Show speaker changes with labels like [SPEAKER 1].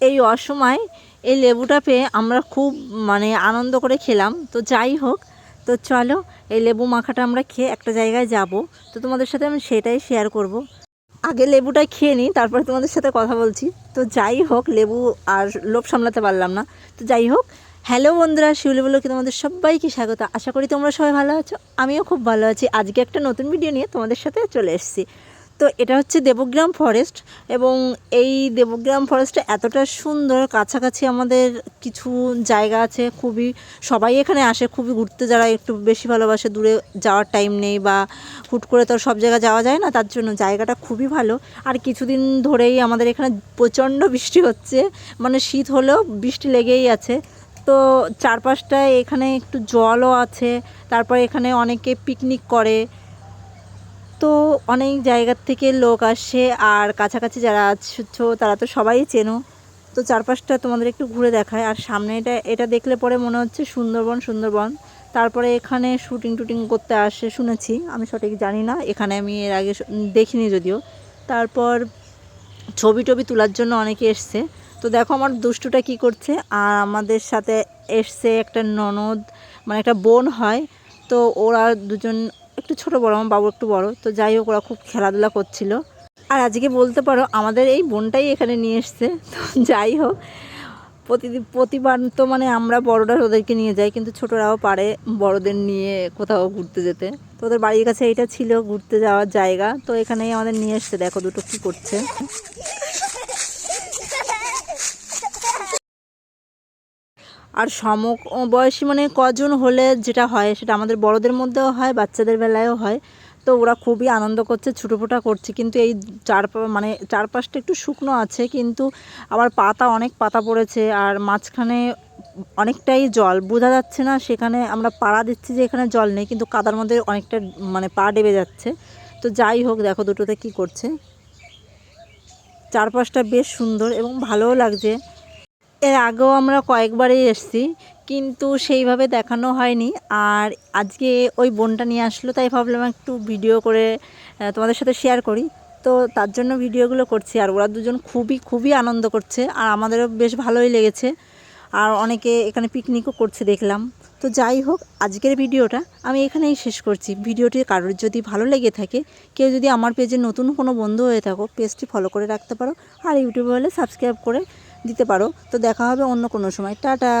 [SPEAKER 1] এই অসময় এই লেবুটা পেয়ে আমরা খুব মানে আনন্দ করে খেলাম। তো যাই হোক, তো চলো এই লেবু মাখাটা আমরা খেয়ে একটা জায়গায় যাব। তো তোমাদের সাথে আমি সেটাই শেয়ার করব। আগে লেবুটা খেয়ে নিই, তারপরে তোমাদের সাথে কথা বলছি। তো যাই হোক, লেবু আর লোভ সামলাতে পারলাম না। তো যাই হোক, হ্যালো বন্ধুরা, শিউলি বলোকে তোমাদের সবাইকে স্বাগত। আশা করি তোমরা সবাই ভালো আছো। আমিও খুব ভালো আছি। আজকে একটা নতুন ভিডিও নিয়ে তোমাদের সাথে চলে এসেছি। তো এটা হচ্ছে দেবগ্রাম ফরেস্ট এবং এই দেবগ্রাম ফরেস্টটা এতটা সুন্দর কাছাকাছি আমাদের কিছু জায়গা আছে, খুবই সবাই এখানে আসে, খুবই ঘুরতে যারা একটু বেশি ভালোবাসে, দূরে যাওয়ার টাইম নেই বা হুট করে তো সব জায়গা যাওয়া যায় না, তার জন্য জায়গাটা খুবই ভালো। আর কিছুদিন ধরেই আমাদের এখানে প্রচণ্ড বৃষ্টি হচ্ছে মানে শীত হলেও বৃষ্টি লেগেই আছে। তো চারপাশটায় এখানে একটু জলও আছে, তারপরে এখানে অনেকে পিকনিক করে তো অনেক জায়গার থেকে লোক আসে আর কাছাকাছি যারা আছো তারা তো সবাই চেনো। তো চারপাশটা তোমাদের একটু ঘুরে দেখায়। আর সামনে এটা এটা দেখলে পরে মনে হচ্ছে সুন্দরবন সুন্দরবন। তারপরে এখানে শুটিং টুটিং করতে আসে, শুনেছি। আমি সঠিক জানি না। এখানে আমি এর আগে দেখিনি যদিও। তারপর ছবি টবি তোলার জন্য অনেকে এসছে। তো দেখো আমার দুষ্টুটা কি করছে। আর আমাদের সাথে এসছে একটা ননদ মানে একটা বোন হয়। তো ওরা দুজন একটু ছোট বড়, আমার বাবু একটু বড়, তো যাই হোক ওরা খুব খেলাধুলা করছিল। আর আজকে বলতে পারো, আমাদের এই বোনটাই এখানে নিয়ে এসছে, তো যাই হোক প্রতিদিন প্রতিবার তো মানে আমরা বড়রা ওদেরকে নিয়ে যাই, কিন্তু ছোটরাও পারে বড়দের নিয়ে কোথাও ঘুরতে যেতে। তো ওদের বাড়ির কাছে এইটা ছিল, ঘুরতে যাওয়ার জায়গা, তো এখানেই আমাদের নিয়ে এসছে, দেখো দুটো কী করছে। আর সম বয়সী মানে কজন হলে যেটা হয়, সেটা আমাদের বড়দের মধ্যেও হয়, বাচ্চাদের বেলায়ও হয়। তো ওরা খুবই আনন্দ করছে ছুটোফোটা করছে। কিন্তু এই চার মানে চারপাশটা একটু শুকনো আছে, কিন্তু আবার পাতা অনেক পাতা পড়েছে আর মাঝখানে অনেকটাই জল। বোঝা যাচ্ছে না সেখানে আমরা পাড়া দিচ্ছি যে এখানে জল নেই, কিন্তু কাদার মধ্যে অনেকটা মানে পা ডেবে যাচ্ছে। তো যাই হোক, দেখো দুটোতে কি করছে। চারপাশটা বেশ সুন্দর এবং ভালোও লাগছে। এর আগেও আমরা কয়েকবারই এসেছি, কিন্তু সেইভাবে দেখানো হয়নি। আর আজকে ওই বোনটা নিয়ে আসলো, তাই ভাবলাম একটু ভিডিও করে তোমাদের সাথে শেয়ার করি। তো তার জন্য ভিডিওগুলো করছি, আর ওরা দুজন খুবই খুবই আনন্দ করছে, আর আমাদেরও বেশ ভালোই লেগেছে। আর অনেকে এখানে পিকনিকও করছে দেখলাম। তো যাই হোক, আজকের ভিডিওটা আমি এখানেই শেষ করছি। ভিডিওটি কারোর যদি ভালো লেগে থাকে, কেউ যদি আমার পেজে নতুন কোনো বন্ধু হয়ে থাকো পেজটি ফলো করে রাখতে পারো, আর ইউটিউবে হলে সাবস্ক্রাইব করে দিতে পারো। তো দেখা হবে অন্য কোনো সময়। টাটা!